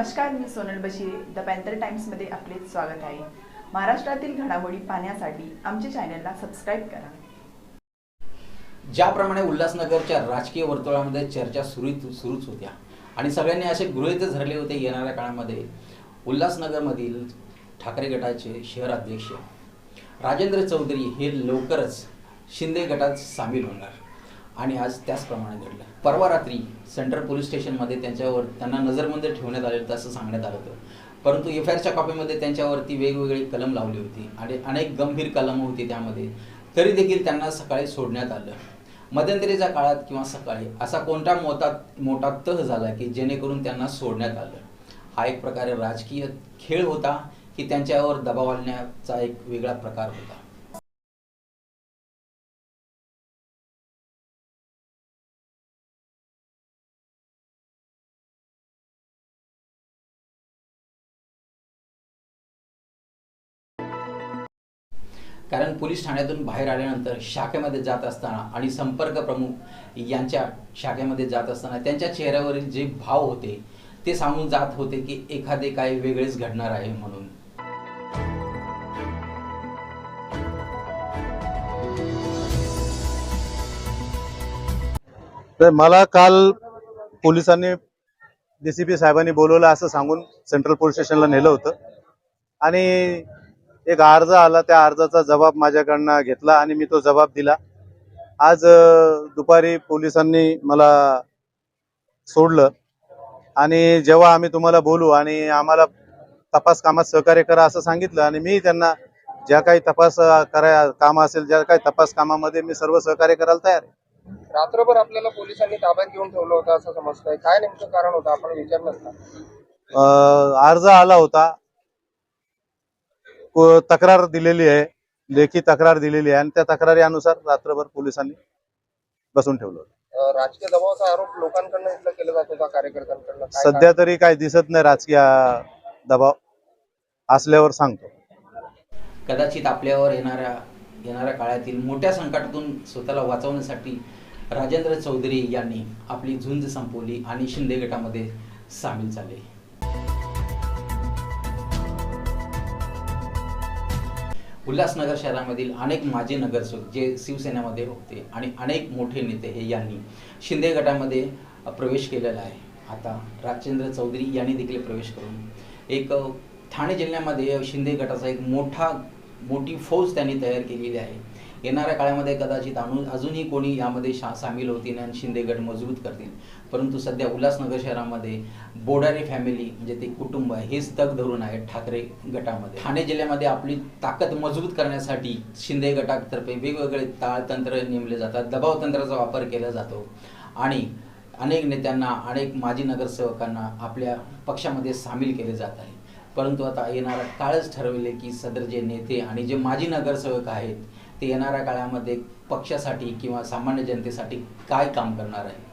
नमस्कार मी Sonal Bashire. The panther टाइम्समध्ये आपले स्वागत आहे. महाराष्ट्रातील घडामोडी पाहण्यासाठी आमच्या चॅनलला सबस्क्राईब करा. ज्याप्रमाणे उल्हासनगरच्या राजकीय वर्तुळामध्ये चर्चा सुरू सुरूच होत्या आणि सगळ्यांनी असे गृहित धरले होते येणाऱ्या काळामध्ये उल्हासनगरमधील ठाकरे गटाचे शहराध्यक्ष राजेंद्र चौधरी हे लवकरच शिंदे गटात सामील होणार. आणि आज त्याचप्रमाणे घडलं. परवा रात्री सेंट्रल पोलीस स्टेशनमध्ये त्यांच्यावर त्यांना नजरबंद ठेवण्यात आले असं सांगण्यात आलं होतं. परंतु एफ आय आरच्या कॉपीमध्ये त्यांच्यावरती वेगवेगळी कलम लावली होती आणि अनेक गंभीर कलम होती त्यामध्ये. तरी देखील त्यांना सकाळी सोडण्यात आलं. मध्यंतरीच्या काळात किंवा सकाळी असा कोणता मोठा मोठा तह झाला की जेणेकरून त्यांना सोडण्यात आलं? हा एक प्रकारे राजकीय खेळ होता की त्यांच्यावर दबाव आणण्याचा एक वेगळा प्रकार होता. कारण पोलीस ठाण्यातून बाहेर आल्यानंतर शाखेमध्ये जात असताना आणि संपर्क प्रमुख यांच्या शाखेमध्ये जात असताना त्यांच्या चेहऱ्यावरील जे भाव होते ते सांगून जात होते की एखादे काय वेगळेच घडणार आहे म्हणून. तर मला काल पोलिसांनी डीसीपी साहेबांनी बोलवलं असं सांगून सेंट्रल पोलीस स्टेशनला नेलं होतं. आणि एक अर्ज आला त्या अर्जाचा जबाब माझ्याकडनं घेतला आणि मी तो जबाब दिला. आज दुपारी पोलिसांनी मला सोडलं. आणि जेव्हा आम्ही तुम्हाला बोलू आणि आम्हाला तपास कामात सहकार्य करा असं सांगितलं आणि मी त्यांना ज्या काही तपास कराय काम असेल ज्या काही तपास कामामध्ये मी सर्व सहकार्य करायला तयार आहे. रात्रभर आपल्याला पोलिसांनी ताब्यात घेऊन ठेवलं होतं असं समजतंय. काय नेमकं कारण होतं? आपण विचारलं अर्ज आला होता. तक्रार दिलेली आहे. लेखी तक्रार दिलेली आहे आणि त्या तक्रारी अनुसार रात्रभर पोलिसांनी बसून ठेवलं राजकीय दबावाचा आरोप लोकांकडनं इथलं केला जात होता कार्यकर्त्यांकडनं. काय सध्या तरी काही दिसत नाही राजकीय दबाव असल्यावर सांगतो. कदाचित आपल्यावर येणाऱ्या येणाऱ्या काळातील मोठ्या संकटातून स्वतःला वाचवण्यासाठी राजेंद्र चौधरी यांनी आपली झुंज संपवली आणि शिंदे गटामध्ये सामील झाले. उल्हासनगर शहरामधील अनेक माजी नगरसेवक जे शिवसेनेमध्ये होते आणि अनेक मोठे नेते हे यांनी शिंदे गटामध्ये प्रवेश केलेला आहे. आता राजेंद्र चौधरी यांनी देखील प्रवेश करून एक ठाणे जिल्ह्यामध्ये शिंदे गटाचा एक मोठा मोठी फौज त्यांनी तयार केलेली आहे. येणाऱ्या काळामध्ये कदाचित आणून अजूनही कोणी यामध्ये शा सामील होतील आणि शिंदे गट मजबूत करतील. परंतु सध्या उल्हासनगर शहरामध्ये बोडारे फॅमिली म्हणजे ते कुटुंब हेच तग धरून आहे ठाकरे गटामध्ये. ठाणे जिल्ह्यामध्ये आपली ताकद मजबूत करण्यासाठी शिंदे गटातर्फे वेगवेगळे ताळतंत्र नेमले जातात दबाव तंत्राचा वापर केला जातो. आणि अनेक नेत्यांना अनेक माजी नगरसेवकांना आपल्या पक्षामध्ये सामील केले जात आहे. परंतु आता येणारा काळच ठरविले की सदर जे नेते आणि जे माजी नगरसेवक आहेत ते येणाऱ्या काळामध्ये पक्षासाठी किंवा सामान्य जनतेसाठी काय काम करणार आहेत?